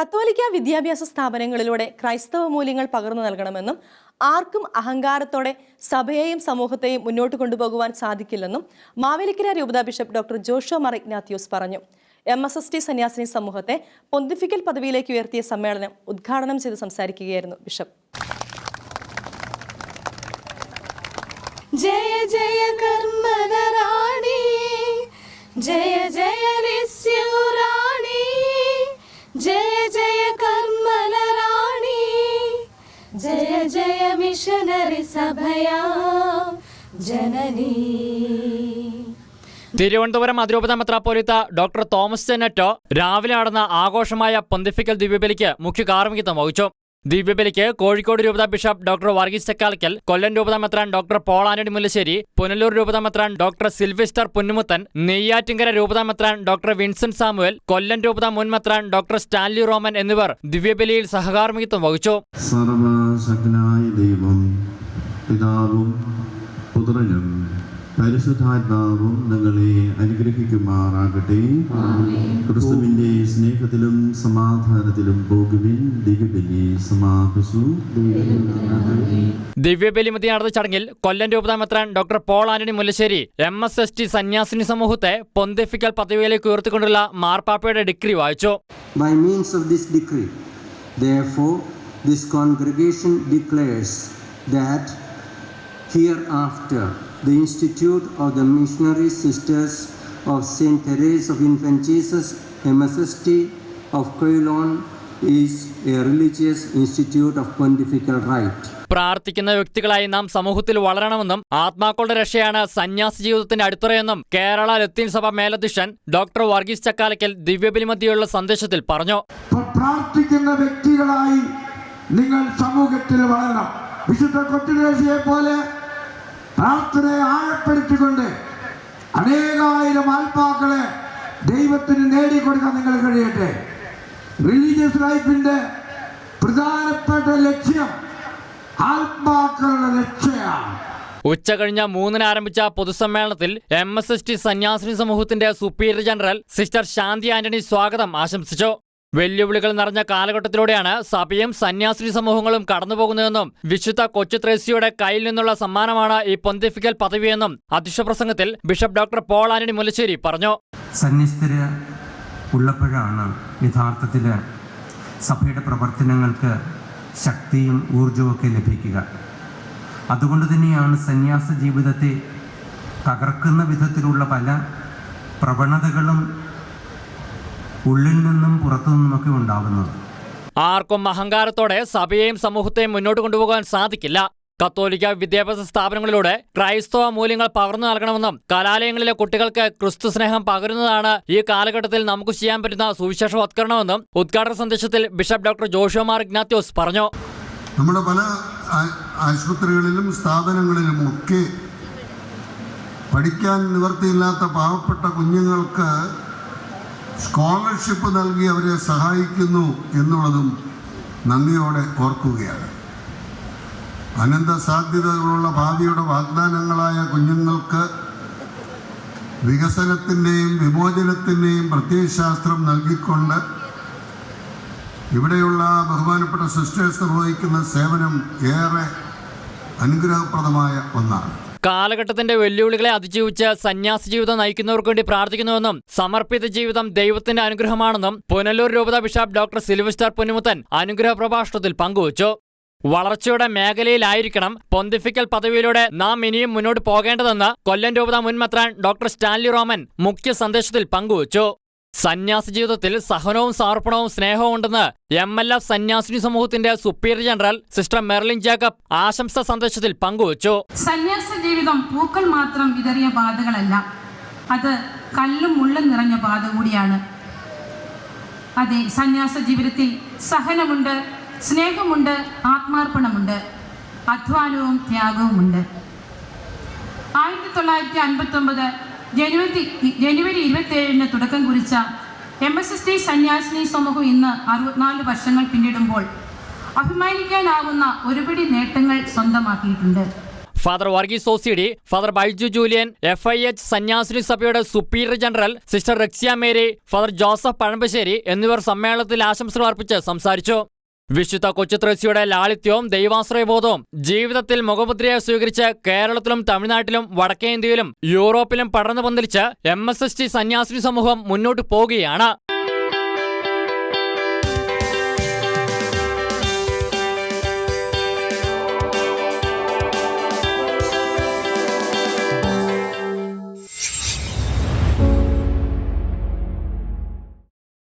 കത്തോലിക്ക വിദ്യാഭ്യാസ സ്ഥാപനങ്ങളിലൂടെ ക്രൈസ്തവ മൂല്യങ്ങൾ പകർന്നു നൽകണമെന്നും ആർക്കും അഹങ്കാരത്തോടെ സഭയെയും സമൂഹത്തെയും മുന്നോട്ട് കൊണ്ടുപോകുവാൻ സാധിക്കില്ലെന്നും മാവേലിക്കര രൂപതാ ബിഷപ്പ് ഡോക്ടർ ജോഷോ മർ ഇഗ്നാത്യൂസ് പറഞ്ഞു. എം എസ് എസ് ടി സന്യാസിനി സമൂഹത്തെ പൊന്തിഫിക്കൽ പദവിയിലേക്ക് ഉയർത്തിയ സമ്മേളനം ഉദ്ഘാടനം ചെയ്ത് സംസാരിക്കുകയായിരുന്നു ബിഷപ്പ്. ജയ ജയ കർമ്മനറാണി ജയ ജയ സഭയാ ജനനീ. തിരുവനന്തപുരം അതിരൂപത മെത്രാപ്പോലിത്ത ഡോക്ടർ തോമസ് ചെന്നറ്റോ രാവിലെ നടന്ന ആഘോഷമായ പൊന്തിഫിക്കൽ ദിവ്യബലിക്ക് മുഖ്യ കാർമ്മികത്വം വഹിച്ചു. ദിവ്യബലിക്ക് കോഴിക്കോട് രൂപത ബിഷപ്പ് ഡോക്ടർ വർഗീസ് ചക്കാലക്കൽ കൊല്ലം രൂപത മെത്രാൻ doctor Paul Antony Mullassery Punalur രൂപത മെത്രാൻ ഡോക്ടർ സിൽവിസ്റ്റർ പുന്നുമുത്തൻ നെയ്യാറ്റിങ്കര രൂപത മെത്രാൻ ഡോക്ടർ വിൻസെന്റ് സാമുവൽ കൊല്ലം രൂപത മുൻ മെത്രാൻ ഡോക്ടർ സ്റ്റാൻലി റോമൻ എന്നിവർ ദിവ്യബലിയിൽ സഹകാർമ്മികത്വം വഹിച്ചു. സർവശക്തനായ ദൈവം പിതാവും പുത്രനും പരിശുദ്ധാത്മാവും നിങ്ങളെ അനുഗ്രഹിക്കുമാറാകട്ടെ. ക്രിസ്തുവിന്റെ സ്നേഹത്തിലും സമാധാനത്തിലും പോകുവിൻ. ദിവ്യബലി സമാപിച്ചു. ദിവ്യബലി മധ്യ നടന്ന ചടങ്ങിൽ Kollam രൂപതാമത്രൻ doctor Paul Antony Mullassery M S S T സന്യാസിനി സമൂഹത്തെ പൊന്തിഫിക്കൽ പദവിയിലേക്ക് ഉയർത്തിക്കൊണ്ടുള്ള മാർപ്പാപ്പയുടെ ഡിഗ്രി വായിച്ചു. By means of this decree, therefore, this congregation declares that hereafter the Institute of the Missionary Sisters of St. Therese of Infant Jesus, MSST of Ceylon, is a religious institute of pontifical right. പ്രാർത്ഥിക്കുന്ന വ്യക്തികളായി നാം സമൂഹത്തിൽ വളരണമെന്നും ആത്മാക്കളുടെ രക്ഷയാണ് സന്യാസി ജീവിതത്തിന്റെ അടിത്തറയെന്നും കേരള ലത്തീൻ സഭ മേലധ്യക്ഷൻ doctor Varghese Chakkalakkal ദിവ്യബലിമതിയുള്ള സന്ദേശത്തിൽ പറഞ്ഞു പ്ര- പ്രാർത്ഥിക്കുന്ന വ്യക്തികളായി നിങ്ങൾ സമൂഹത്തിൽ വളരണം വിശുദ്ധ കൊച്ചുദേശിയെ പോലെ പ്രാർത്ഥനയെ ആഴപ്പെടുത്തിക്കൊണ്ട് അനേകായിരം ആത്മാക്കളെ ദൈവത്തിന് നേടിക്കൊടുക്കാൻ നിങ്ങൾ കഴിയട്ടെ. റിലീജിയസ് ലൈഫിന്റെ പ്രധാനപ്പെട്ട ലക്ഷ്യം ആത്മാക്കളുടെ രക്ഷയാണ്. ഉച്ച കഴിഞ്ഞ മൂന്നിന് ആരംഭിച്ച പൊതുസമ്മേളനത്തിൽ എം എസ് എസ് ടി സന്യാസിനി സമൂഹത്തിന്റെ superior general sister Shanthi Antony സ്വാഗതം ആശംസിച്ചു. വെല്ലുവിളികൾ നിറഞ്ഞ കാലഘട്ടത്തിലൂടെയാണ് സഭയും സന്യാസി സമൂഹങ്ങളും കടന്നുപോകുന്നതെന്നും വിശുദ്ധ കൊച്ചുത്രേസ്യയുടെ കയ്യിൽ നിന്നുള്ള സമ്മാനമാണ് ഈ പൊന്തിഫിക്കൽ പദവിയെന്നും അധ്യക്ഷ പ്രസംഗത്തിൽ bishop doctor Paul Antony Mullassery പറഞ്ഞു. സന്യസ്തര് ഉള്ളപ്പോഴാണ് യഥാർത്ഥത്തിൽ സഭയുടെ പ്രവർത്തനങ്ങൾക്ക് ശക്തിയും ഊർജവുമൊക്കെ ലഭിക്കുക. അതുകൊണ്ട് തന്നെയാണ് സന്യാസ ജീവിതത്തെ തകർക്കുന്ന വിധത്തിലുള്ള പല പ്രവണതകളും ഉള്ളിൽ നിന്നും പുറത്തു നിന്നുമൊക്കെ ഉണ്ടാകുന്നത്. ആർക്കും അഹങ്കാരത്തോടെ സഭയെയും സമൂഹത്തെയും മുന്നോട്ട് കൊണ്ടുപോകാൻ സാധിക്കില്ല. കത്തോലിക്ക വിദ്യാഭ്യാസ സ്ഥാപനങ്ങളിലൂടെ ക്രൈസ്തവ മൂല്യങ്ങൾ പകർന്നു നൽകണമെന്നും കലാലയങ്ങളിലെ കുട്ടികൾക്ക് ക്രിസ്തു സ്നേഹം പകരുന്നതാണ് ഈ കാലഘട്ടത്തിൽ നമുക്ക് ചെയ്യാൻ പറ്റുന്ന സുവിശേഷവത്കരണമെന്നും ഉദ്ഘാടന സന്ദേശത്തിൽ ബിഷപ്പ് ഡോക്ടർ ജോഷുമാർ ഇഗ്നാത്യോസ് പറഞ്ഞു. നമ്മുടെ പല ആശുപത്രികളിലും സ്ഥാപനങ്ങളിലും ഒക്കെ പഠിക്കാൻ നിവർത്തിയില്ലാത്ത പാവപ്പെട്ട കുഞ്ഞുങ്ങൾക്ക് സ്കോളർഷിപ്പ് നൽകി അവരെ സഹായിക്കുന്നു എന്നുള്ളതും നന്ദിയോടെ ഓർക്കുകയാണ്. അനന്ത സാധ്യതകളുള്ള ഭാവിയുടെ വാഗ്ദാനങ്ങളായ കുഞ്ഞുങ്ങൾക്ക് വികസനത്തിന്റെയും വിമോചനത്തിന്റെയും പ്രത്യയശാസ്ത്രം നൽകിക്കൊണ്ട് ഇവിടെയുള്ള ബഹുമാനപ്പെട്ട സിസ്റ്റേഴ്സ് നിർവഹിക്കുന്ന സേവനം ഏറെ അനുഗ്രഹപ്രദമായ ഒന്നാണ്. കാലഘട്ടത്തിന്റെ വെല്ലുവിളികളെ അതിജീവിച്ച് സന്യാസി ജീവിതം നയിക്കുന്നവർക്ക് വേണ്ടി പ്രാർത്ഥിക്കുന്നുവെന്നും സമർപ്പിത ജീവിതം ദൈവത്തിന്റെ അനുഗ്രഹമാണെന്നും പുനലൂർ രൂപത ബിഷപ്പ് ഡോക്ടർ സിൽവിസ്റ്റാർ പുന്നുമുത്തൻ അനുഗ്രഹ പ്രഭാഷണത്തിൽ പങ്കുവച്ചു. വളർച്ചയുടെ മേഖലയിലായിരിക്കണം പൊന്തിഫിക്കൽ പദവിയിലൂടെ നാം ഇനിയും മുന്നോട്ട് പോകേണ്ടതെന്ന് കൊല്ലം രൂപത മുൻ മെത്രാൻ ഡോക്ടർ സ്റ്റാൻലി റോമൻ മുഖ്യ സന്ദേശത്തിൽ പങ്കുവച്ചു. സന്യാസ ജീവിതത്തിൽ സഹനവും സമർപ്പണവും സ്നേഹവും ഉണ്ടെന്ന് എം എൽ എഫ് സന്യാസിനി സമൂഹത്തിന്റെ superior general sister Merlin Jacob ആശംസ സന്ദേശത്തിൽ പങ്കുവച്ചു. സന്യാസ ജീവിതം പൂക്കൾ മാത്രം വിതറിയ പാതകളല്ല. അത് കല്ലും മുള്ളും നിറഞ്ഞ പാത കൂടിയാണ്. അതെ സന്യാസ ജീവിതത്തിൽ സഹനമുണ്ട് സ്നേഹമുണ്ട് ആത്മാർപ്പണമുണ്ട് അധ്വാനവും ത്യാഗവുമുണ്ട്. ആയിരത്തി തൊള്ളായിരത്തി അൻപത്തി ഒമ്പത് ജനുവരി ജനുവരി ഇരുപത്തി ഏഴിന് തുടക്കം കുറിച്ച എം എസ് എസ് ടി സന്യാസിനി സമൂഹം ഇന്ന് അറുപത്തിനാല് വർഷങ്ങൾ പിന്നിടുമ്പോൾ അഭിമാനിക്കാനാവുന്ന ഒരുപിടി നേട്ടങ്ങൾ സ്വന്തമാക്കിയിട്ടുണ്ട്. Father Varghese OCD father Baiju Julian F I H സന്യാസിനി സഭയുടെ superior general sister Rexia Mary father Joseph Pazhampassery എന്നിവർ സമ്മേളനത്തിൽ ആശംസകൾ അർപ്പിച്ച് സംസാരിച്ചു. വിശുദ്ധ കൊച്ചുത്രേസ്യയുടെ ലാളിത്യവും ദൈവാശ്രയബോധവും ജീവിതത്തിൽ മുഖമുദ്രയായി സ്വീകരിച്ച് കേരളത്തിലും തമിഴ്നാട്ടിലും വടക്കേ ഇന്ത്യയിലും യൂറോപ്പിലും പടർന്നു പന്തലിച്ച് എം എസ് എസ് ടി സന്യാസിനി സമൂഹം മുന്നോട്ട് പോകുകയാണ്